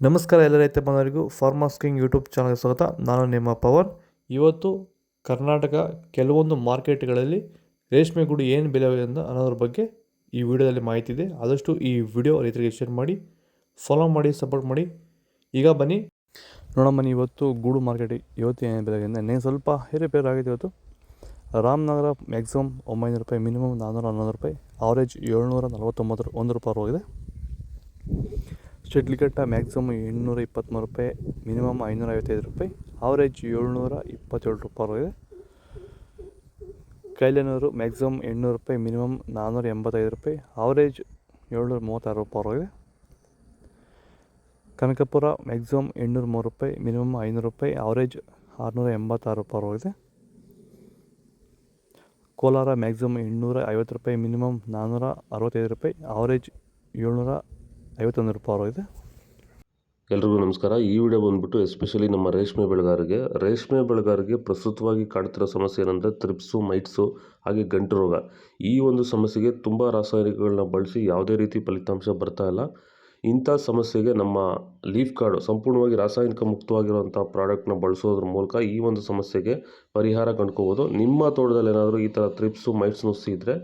ನಮಸ್ಕಾರ ಎಲ್ಲ ರೈತ ಬಂದವರಿಗೂ ಫಾರ್ಮರ್ಸ್ ಕಿಂಗ್ ಯೂಟ್ಯೂಬ್ ಚಾನಲ್ಗೆ ಸ್ವಾಗತ. ನಾನು ನಿಮ್ಮ ಪವನ್. ಇವತ್ತು ಕರ್ನಾಟಕ ಕೆಲವೊಂದು ಮಾರ್ಕೆಟ್ಗಳಲ್ಲಿ ರೇಷ್ಮೆ ಗೂಡು ಏನು ಬೆಲೆ ಅಂತ ಅನ್ನೋದ್ರ ಬಗ್ಗೆ ಈ ವಿಡಿಯೋದಲ್ಲಿ ಮಾಹಿತಿ ಇದೆ. ಆದಷ್ಟು ಈ ವಿಡಿಯೋ ರೈತರಿಗೆ ಶೇರ್ ಮಾಡಿ ಫಾಲೋ ಮಾಡಿ ಸಪೋರ್ಟ್ ಮಾಡಿ. ಈಗ ಬನ್ನಿ. ನೋಡಮ್ಮ ಇವತ್ತು ಗೂಡು ಮಾರ್ಕೆಟ್ ಇವತ್ತು ಏನು ಬೆಲೆ ನೀವು ಸ್ವಲ್ಪ ಏರುಪೇರು ಆಗಿದೆ ಇವತ್ತು. ರಾಮನಗರ ಮ್ಯಾಕ್ಸಿಮಮ್ ಒಂಬೈನೂರು ರೂಪಾಯಿ ಮಿನಿಮಮ್ ನಾನ್ನೂರ ಹನ್ನೊಂದು ರೂಪಾಯಿ ಆವ್ರೇಜ್ ಏಳ್ನೂರ ನಲವತ್ತೊಂಬತ್ತು ಒಂದು ರೂಪಾಯಿ ಹೋಗಿದೆ ಶೆಡ್ಲಿಕಟ್ಟ ಮ್ಯಾಕ್ಸಿಮಮ್ ಎಂಟುನೂರ ಇಪ್ಪತ್ತ್ಮೂರು ರೂಪಾಯಿ, ಮಿನಿಮಮ್ ಐನೂರ ಐವತ್ತೈದು ರೂಪಾಯಿ ಆವ್ರೇಜ್ ಏಳ್ನೂರ ಇಪ್ಪತ್ತೇಳು ರೂಪಾಯಿ ಕೈಲೇನೂರು ಮ್ಯಾಕ್ಸಿಮಮ್ ಎಂಟುನೂರು ರೂಪಾಯಿ, ಮಿನಿಮಮ್ ನಾನ್ನೂರ ಎಂಬತ್ತೈದು ರೂಪಾಯಿ ಆವ್ರೇಜ್ ಏಳ್ನೂರ ಮೂವತ್ತಾರು ರೂಪಾಯಿ ಕನಕಪುರ ಮ್ಯಾಕ್ಸಿಮಮ್ ಎಂಟುನೂರ ಮೂರು ರೂಪಾಯಿ, ಮಿನಿಮಮ್ ಐನೂರು ರೂಪಾಯಿ ಆವ್ರೇಜ್ ಆರುನೂರ ಎಂಬತ್ತಾರು ರೂಪಾಯಿ ಇದೆ ಕೋಲಾರ ಮ್ಯಾಕ್ಸಿಮಮ್ ಎಂಟುನೂರ ಐವತ್ತು ರೂಪಾಯಿ, ಮಿನಿಮಮ್ ನಾನ್ನೂರ ಅರವತ್ತೈದು ರೂಪಾಯಿ ಆವ್ರೇಜ್ ಏಳ್ನೂರ ಐವತ್ತೊಂದು ರೂಪಾಯಿ ಇದೆ ಎಲ್ರಿಗೂ ನಮಸ್ಕಾರ. ಈ ವಿಡಿಯೋ ಬಂದ್ಬಿಟ್ಟು ಎಸ್ಪೆಷಲಿ ನಮ್ಮ ರೇಷ್ಮೆ ಬೆಳೆಗಾರರಿಗೆ. ರೇಷ್ಮೆ ಬೆಳೆಗಾರರಿಗೆ ಪ್ರಸ್ತುತವಾಗಿ ಕಾಡ್ತಿರೋ ಸಮಸ್ಯೆ ಏನಂದರೆ ತ್ರಿಪ್ಸು ಮೈಟ್ಸು ಹಾಗೆ ಗಂಟು ರೋಗ. ಈ ಒಂದು ಸಮಸ್ಯೆಗೆ ತುಂಬ ರಾಸಾಯನಿಕಗಳನ್ನ ಬಳಸಿ ಯಾವುದೇ ರೀತಿ ಫಲಿತಾಂಶ ಬರ್ತಾ ಇಲ್ಲ. ಇಂಥ ಸಮಸ್ಯೆಗೆ ನಮ್ಮ ಲೀಫ್ ಕಾರ್ಡು ಸಂಪೂರ್ಣವಾಗಿ ರಾಸಾಯನಿಕ ಮುಕ್ತವಾಗಿರುವಂಥ ಪ್ರಾಡಕ್ಟ್ನ ಬಳಸೋದ್ರ ಮೂಲಕ ಈ ಒಂದು ಸಮಸ್ಯೆಗೆ ಪರಿಹಾರ ಕಂಡ್ಕೋಬೋದು. ನಿಮ್ಮ ತೋಟದಲ್ಲಿ ಏನಾದರೂ ಈ ಥರ ತ್ರಿಪ್ಸು ಮೈಟ್ಸ್ ನುಸಿ ಇದ್ದರೆ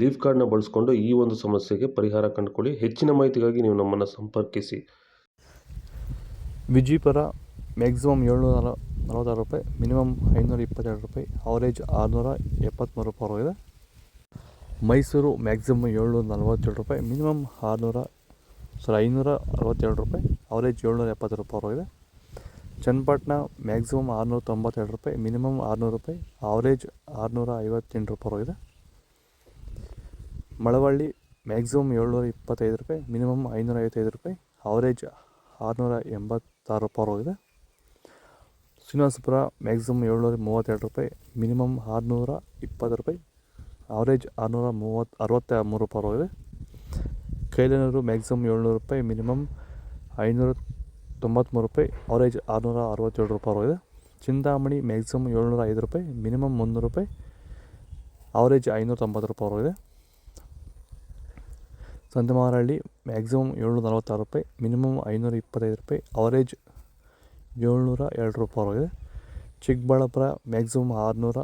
ಲೀಫ್ ಕಾರ್ಡ್ನ ಬಳಸ್ಕೊಂಡು ಈ ಒಂದು ಸಮಸ್ಯೆಗೆ ಪರಿಹಾರ ಕಂಡುಕೊಳ್ಳಿ. ಹೆಚ್ಚಿನ ಮಾಹಿತಿಗಾಗಿ ನೀವು ನಮ್ಮನ್ನು ಸಂಪರ್ಕಿಸಿ. ವಿಜಿಪರ ಮ್ಯಾಕ್ಸಿಮಮ್ ಏಳ್ನೂರ ನಲ ನಲವತ್ತಾರು ರೂಪಾಯಿ ಮಿನಿಮಮ್ ಐನೂರ ಇಪ್ಪತ್ತೆರಡು ರೂಪಾಯಿ ಆವರೇಜ್ ಆರುನೂರ ಎಪ್ಪತ್ತ್ಮೂರು ರೂಪಾಯಿ ಇದೆ ಮೈಸೂರು ಮ್ಯಾಕ್ಸಿಮಮ್ ಏಳ್ನೂರ ನಲ್ವತ್ತೇಳು ರೂಪಾಯಿ ಮಿನಿಮಮ್ ಆರುನೂರ ಸಾರಿ, ಐನೂರ ಅರವತ್ತೆರಡು ರೂಪಾಯಿ. ಅವರೇಜ್ ಏಳ್ನೂರ ಎಪ್ಪತ್ತು ರೂಪಾಯಿ ಇದೆ ಚನ್ನಪಟ್ಟಣ ಮ್ಯಾಕ್ಸಿಮಮ್ ಆರುನೂರ ತೊಂಬತ್ತೆರಡು ರೂಪಾಯಿ ಮಿನಿಮಮ್ ಆರುನೂರು ರೂಪಾಯಿ ಅವರೇಜ್ ಆರುನೂರ ಐವತ್ತೆಂಟು ರೂಪಾಯಿ ಇದೆ ಮಳವಳ್ಳಿ ಮ್ಯಾಕ್ಸಿಮಮ್ ಏಳ್ನೂರ ಇಪ್ಪತ್ತೈದು ರೂಪಾಯಿ ಮಿನಿಮಮ್ ಐನೂರ ಐವತ್ತೈದು ರೂಪಾಯಿ ಅವರೇಜ್ ಆರುನೂರ ಎಂಬತ್ತಾರು ರೂಪಾಯಿ ಇದೆ ಶ್ರೀನಿವಾಸಪುರ ಮ್ಯಾಕ್ಸಿಮಮ್ ಏಳ್ನೂರ ಮೂವತ್ತೆರಡು ರೂಪಾಯಿ ಮಿನಿಮಮ್ ಆರುನೂರ ಇಪ್ಪತ್ತು ರೂಪಾಯಿ ಆವ್ರೇಜ್ ಆರುನೂರ ಮೂವತ್ತು, ಅರವತ್ತ ಮೂರು ರೂಪಾಯಿ ಇದೆ ಕೈಲೇನೂರು ಮ್ಯಾಕ್ಸಿಮಮ್ ಏಳ್ನೂರು ರೂಪಾಯಿ ಮಿನಿಮಮ್ ಐನೂರ ತೊಂಬತ್ತ್ಮೂರು ರೂಪಾಯಿ ಅವರೇಜ್ ಆರುನೂರ ಅರವತ್ತೇಳು ರೂಪಾಯಿ ಇದೆ ಚಿಂತಾಮಣಿ ಮ್ಯಾಕ್ಸಿಮಮ್ ಏಳ್ನೂರ ಐದು ರೂಪಾಯಿ ಮಿನಿಮಮ್ ಮುನ್ನೂರು ರೂಪಾಯಿ ಅವರೇಜ್ ಐನೂರ ತೊಂಬತ್ತು ರೂಪಾಯಿ ಇದೆ ಸಂತಮಾರಹಳ್ಳಿ ಮ್ಯಾಕ್ಸಿಮಮ್ ಏಳ್ನೂರ ನಲವತ್ತಾರು ರೂಪಾಯಿ ಮಿನಿಮಮ್ ಐನೂರ ಇಪ್ಪತ್ತೈದು ರೂಪಾಯಿ ಅವರೇಜ್ ಏಳ್ನೂರ ಎರಡು ರೂಪಾಯಿ ಇದೆ ಚಿಕ್ಕಬಳ್ಳಾಪುರ ಮ್ಯಾಕ್ಸಿಮಮ್ ಆರುನೂರ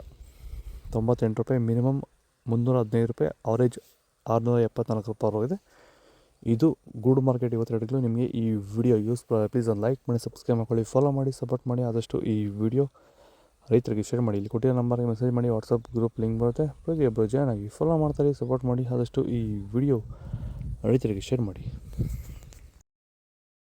ತೊಂಬತ್ತೆಂಟು ರೂಪಾಯಿ ಮಿನಿಮಮ್ ಮುನ್ನೂರ ಹದಿನೈದು ರೂಪಾಯಿ ಅವರೇಜ್ ಆರುನೂರ ಎಪ್ಪತ್ನಾಲ್ಕು ರೂಪಾಯಿ ಇದೆ ಇದು ಗೂಡ್ ಮಾರ್ಕೆಟ್ ಇವತ್ತು ರೇಟ್ಗಳು ನಿಮಗೆ ಈ ವಿಡಿಯೋ ಯೂಸ್ ಪ್ಲೀಸ್ ಒಂದು ಲೈಕ್ ಮಾಡಿ ಸಬ್ಸ್ಕ್ರೈಬ್ ಮಾಡ್ಕೊಳ್ಳಿ ಫಾಲೋ ಮಾಡಿ ಸಪೋರ್ಟ್ ಮಾಡಿ, ಆದಷ್ಟು ಈ ವಿಡಿಯೋ ರೈತರಿಗೆ ಶೇರ್ ಮಾಡಿ. ಇಲ್ಲಿ ಕೊಟ್ಟಿರೋ ನಂಬರ್ಗೆ ಮೆಸೇಜ್ ಮಾಡಿ ವಾಟ್ಸಪ್ ಗ್ರೂಪ್ ಲಿಂಕ್ ಬರುತ್ತೆ. ಪ್ರತಿಯೊಬ್ಬರು ಜಾಯ್ನ್ ಆಗಿ ಫಾಲೋ ಮಾಡ್ತಾರೆ ಸಪೋರ್ಟ್ ಮಾಡಿ, ಆದಷ್ಟು ಈ ವಿಡಿಯೋ ರೈತರಿಗೆ ಶೇರ್ ಮಾಡಿ.